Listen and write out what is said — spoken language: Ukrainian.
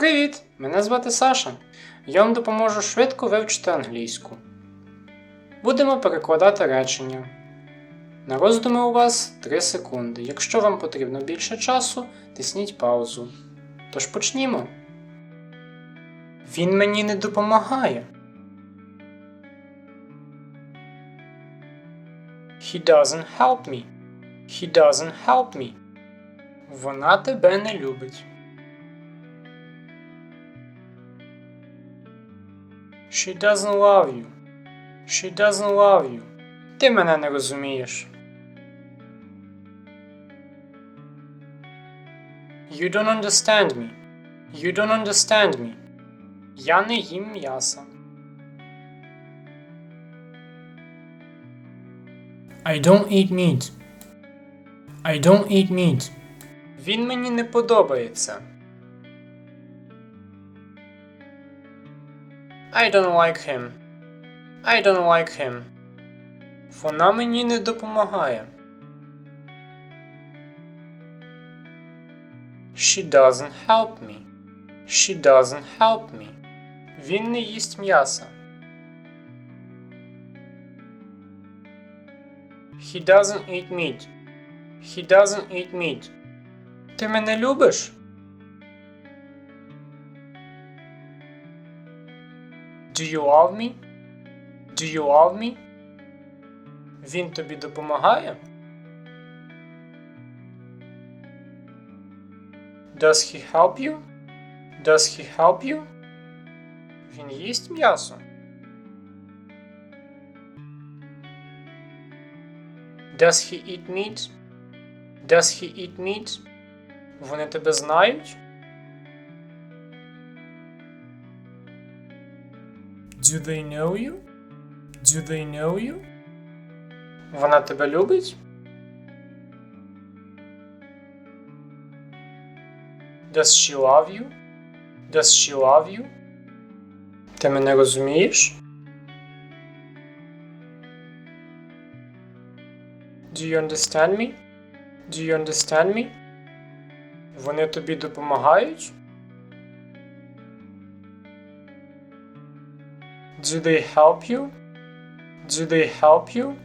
Привіт! Мене звати Саша. Я вам допоможу швидко вивчити англійську. Будемо перекладати речення. На роздуми у вас 3 секунди. Якщо вам потрібно більше часу, тисніть паузу. Тож почнімо. Він мені не допомагає. He doesn't help me. He doesn't help me. Вона тебе не любить. She doesn't love you. She doesn't love you. Ти мене не розумієш. You don't understand me. You don't understand me. Я не їм м'яса. I don't eat meat. I don't eat meat. Він мені не подобається. I don't like him. I don't like him. Вона мені не допомагає. She doesn't help me. She doesn't help me. Він не їсть м'яса. He doesn't eat meat. He doesn't eat meat. Ти мене любиш? Do you love me? Do you love me? Він тобі допомагає? Does he help you? Does he help you? Він їсть м'ясо. Does he eat meat? Does he eat meat? Вони тебе знають? Do they know you? Do they know you? Вона тебе любить? Does she love you? Does she love you? Ти мене розумієш? Do you understand me? Do you understand me? Вони тобі допомагають? Do they help you? Do they help you?